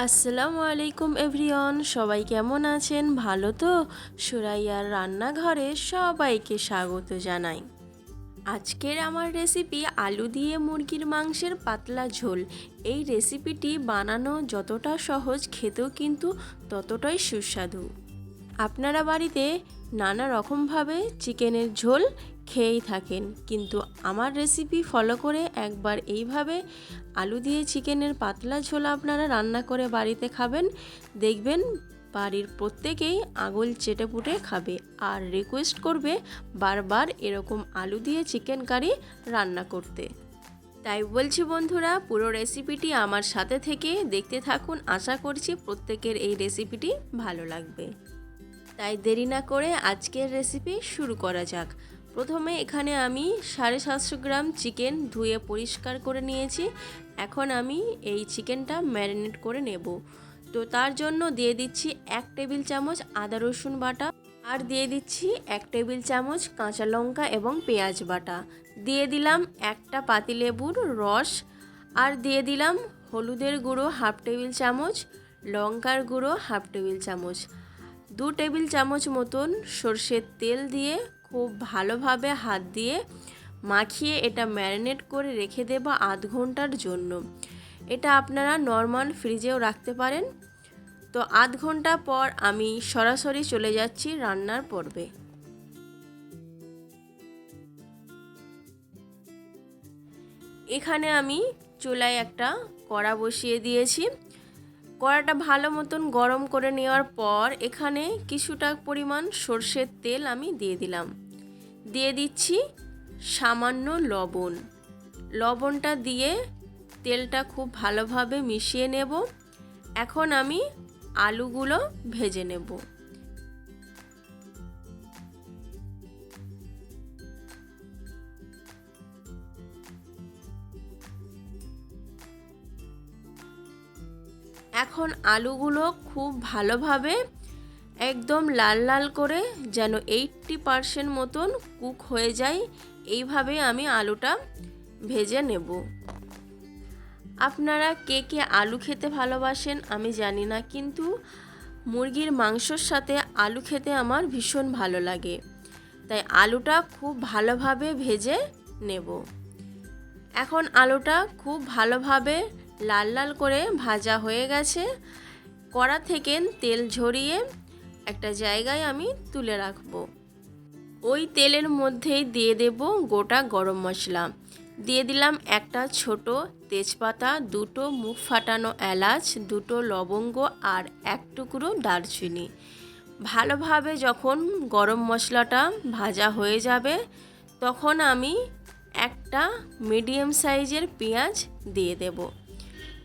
আসসালামু আলাইকুম এভরিওয়ান। সবাই কেমন আছেন? ভালো তো? সুরাইয়ার রান্নাঘরে সবাইকে স্বাগত জানাই। আজকের আমার রেসিপি আলু দিয়ে মুরগির মাংসের পাতলা ঝোল। এই রেসিপিটি বানানো যতটা সহজ, খেতেও কিন্তু ততটাই সুস্বাদু। আপনারা বাড়িতে নানা রকমভাবে চিকেনের ঝোল খেয়েই থাকেন। কিন্তু আমার রেসিপি ফলো করে একবার এইভাবে আলু দিয়ে চিকেনের পাতলা ঝোল আপনারা রান্না করে বাড়িতে খাবেন। দেখবেন বাড়ির প্রত্যেকেই আঙুল চেটে পুটে খাবে আর রিকোয়েস্ট করবে বারবার এরকম আলু দিয়ে চিকেন কারি রান্না করতে। তাই বলছি বন্ধুরা, পুরো রেসিপিটি আমার সাথে থেকে দেখতে থাকুন। আশা করছি প্রত্যেকের এই রেসিপিটি ভালো লাগবে। তাই দেরি না করে আজকের রেসিপি শুরু করা যাক। প্রথমে এখানে আমি সাড়ে সাতশো গ্রাম চিকেন ধুয়ে পরিষ্কার করে নিয়েছি। এখন আমি এই চিকেনটা ম্যারিনেট করে নেব। তো তার জন্য দিয়ে দিচ্ছি এক টেবিল চামচ আদা রসুন বাটা আর দিয়ে দিচ্ছি এক টেবিল চামচ কাঁচা লঙ্কা এবং পেঁয়াজ বাটা। দিয়ে দিলাম একটা পাতিলেবুর রস আর দিয়ে দিলাম হলুদের গুঁড়ো হাফ টেবিল চামচ, লঙ্কার গুঁড়ো হাফ টেবিল চামচ। দু টেবিল চামচ মতন সর্ষের তেল দিয়ে খুব ভালোভাবে হাত দিয়ে মাখিয়ে এটা ম্যারিনেট করে রেখে দেব আধ ঘণ্টার জন্য। এটা আপনারা নর্মাল ফ্রিজেও রাখতে পারেন। তো আধ ঘণ্টা পর আমি সরাসরি চলে যাচ্ছি রান্নার পর্বে। এখানে আমি চুলায় একটা কড়া বসিয়ে দিয়েছি। কড়াটা ভালো মতন গরম করে নেওয়ার পর এখানে কিছুটা পরিমাণ সর্ষের তেল আমি দিয়ে দিলাম। দিয়ে দিচ্ছি সামান্য লবণ। লবণটা দিয়ে তেলটা খুব ভালোভাবে মিশিয়ে নেব। এখন আমি আলুগুলো ভেজে নেব। এখন আলুগুলো খুব ভালোভাবে একদম লাল লাল করে যেন এইটটি পারসেন্ট মতন কুক হয়ে যায়, এইভাবে আমি আলুটা ভেজে নেব। আপনারা কে কে আলু খেতে ভালোবাসেন আমি জানি না, কিন্তু মুরগির মাংসর সাথে আলু খেতে আমার ভীষণ ভালো লাগে। তাই আলুটা খুব ভালোভাবে ভেজে নেব। এখন আলুটা খুব ভালোভাবে লাল লাল করে ভাজা হয়ে গেছে। কড়া থেকে তেল ঝরিয়ে একটা জায়গায় আমি তুলে রাখব। ওই তেলের মধ্যেই দিয়ে দেব গোটা গরম মশলা। দিয়ে দিলাম একটা ছোট তেজপাতা, দুটো মুখ ফাটানো এলাচ, দুটো লবঙ্গ আর এক টুকরো দারচিনি। ভালোভাবে যখন গরম মশলাটা ভাজা হয়ে যাবে, তখন আমি একটা মিডিয়াম সাইজের পেঁয়াজ দিয়ে দেব।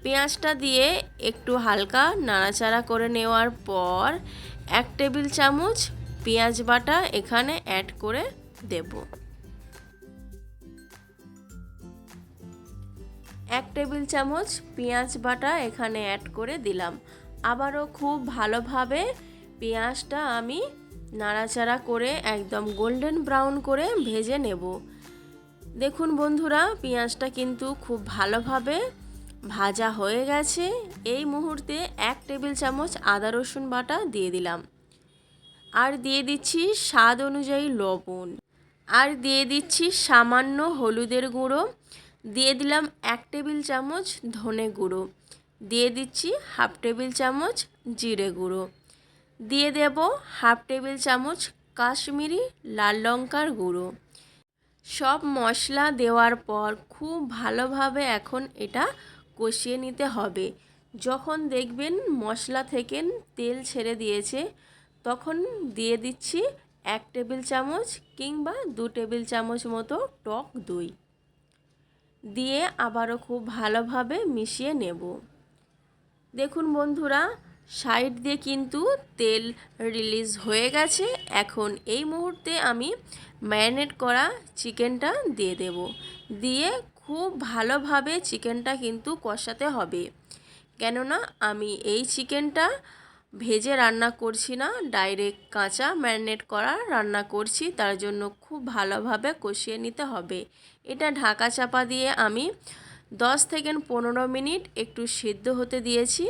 পেঁয়াজটা দিয়ে একটু হালকা নাড়াচাড়া করে নেওয়ার পর এক টেবিল চামচ পেঁয়াজ বাটা এখানে অ্যাড করে দেব। এক টেবিল চামচ পেঁয়াজ বাটা এখানে অ্যাড করে দিলাম। আবারও খুব ভালোভাবে পেঁয়াজটা আমি নাড়াচাড়া করে একদম গোল্ডেন ব্রাউন করে ভেজে নেব। দেখুন বন্ধুরা, পেঁয়াজটা কিন্তু খুব ভালোভাবে ভাজা হয়ে গেছে। এই মুহূর্তে এক টেবিল চামচ আদা রসুন বাটা দিয়ে দিলাম। আর দিয়ে দিচ্ছি স্বাদ অনুযায়ী লবণ। আর দিয়ে দিচ্ছি সামান্য হলুদের গুঁড়ো। দিয়ে দিলাম এক টেবিল চামচ ধনে গুঁড়ো। দিয়ে দিচ্ছি হাফ টেবিল চামচ জিরে গুঁড়ো। দিয়ে দেব হাফ টেবিল চামচ কাশ্মীরি লাল লঙ্কার গুঁড়ো। সব মশলা দেওয়ার পর খুব ভালোভাবে এখন এটা কষিয়ে নিতে হবে। যখন দেখবেন মশলা থেকে তেল ছেড়ে দিয়েছে, তখন দিয়ে দিচ্ছি এক টেবিল চামচ কিংবা দু টেবিল চামচ মতো টক দই। দিয়ে আবারও খুব ভালোভাবে মিশিয়ে নেব। দেখুন বন্ধুরা, সাইড দিয়ে কিন্তু তেল রিলিজ হয়ে গেছে। এখন এই মুহূর্তে আমি ম্যারিনেট করা চিকেনটা দিয়ে দেব। দিয়ে খুব ভালোভাবে চিকেনটা কিন্তু কষাতে হবে। কেননা আমি এই চিকেনটা ভেজে রান্না করছি না, ডাইরেক্ট কাঁচা ম্যারিনেট করা রান্না করছি, তার জন্য খুব ভালোভাবে কষিয়ে নিতে হবে। এটা ঢাকা চাপা দিয়ে আমি দশ থেকে পনেরো মিনিট একটু সিদ্ধ হতে দিয়েছি।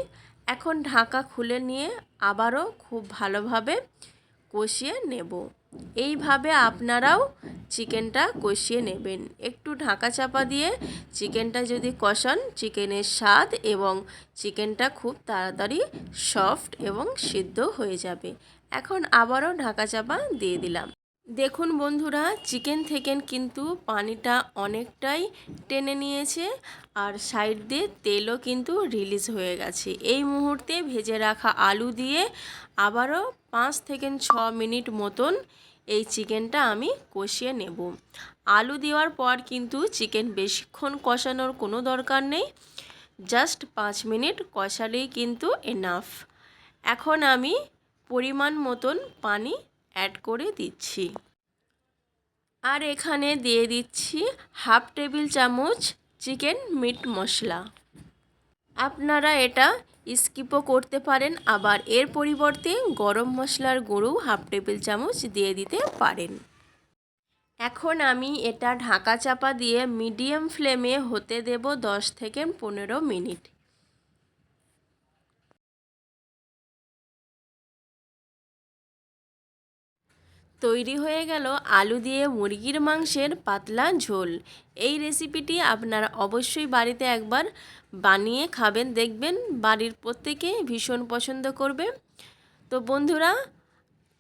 এখন ঢাকা খুলে নিয়ে আবারও খুব ভালোভাবে কষিয়ে নেব। এইভাবে আপনারাও চিকেনটা কষিয়ে নেবেন। একটু ঢাকা চাপা দিয়ে চিকেনটা যদি কষান, চিকেনের স্বাদ এবং চিকেনটা খুব তাড়াতাড়ি সফট এবং সিদ্ধ হয়ে যাবে। এখন আবারও ঢাকা চাপা দিয়ে দিলাম। দেখুন বন্ধুরা চিকেন থেকে কিন্তু পানিটা অনেকটাই টেনে নিয়েছে আর সাইড দিয়ে তেলও কিন্তু রিলিজ হয়ে গেছে। এই মুহূর্তে ভেজে রাখা আলু দিয়ে আবারও পাঁচ থেকে ছ মিনিট মতন এই চিকেনটা আমি কষিয়ে নেব। আলু দেওয়ার পর কিন্তু চিকেন বেশিক্ষণ কষানোর কোনো দরকার নেই। জাস্ট পাঁচ মিনিট কষালেই কিন্তু এনাফ এখন আমি পরিমাণ মতন পানি অ্যাড করে দিচ্ছি। আর এখানে দিয়ে দিচ্ছি হাফ টেবিল চামচ চিকেন মিট মশলা। আপনারা এটা স্কিপও করতে পারেন, আবার এর পরিবর্তে গরম মশলার গুঁড়ো হাফ টেবিল চামচ দিয়ে দিতে পারেন। এখন আমি এটা ঢাকা চাপা দিয়ে মিডিয়াম ফ্লেমে হতে দেব দশ থেকে পনেরো মিনিট। তৈরি হয়ে গেল আলু দিয়ে মুরগির মাংসের পাতলা ঝোল। এই রেসিপিটি আপনারা অবশ্যই বাড়িতে একবার বানিয়ে খাবেন, দেখবেন বাড়ির প্রত্যেকে ভীষণ পছন্দ করবে। তো বন্ধুরা,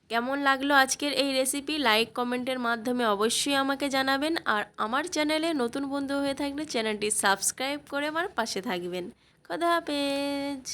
কেমন লাগল আজকের এই রেসিপি লাইক কমেন্টের মাধ্যমে অবশ্যই আমাকে জানাবেন আর আমার চ্যানেলে নতুন বন্ধু হয়ে থাকলে চ্যানেলটি সাবস্ক্রাইব করে আমার পাশে থাকবেন। খোদা হাফেজ!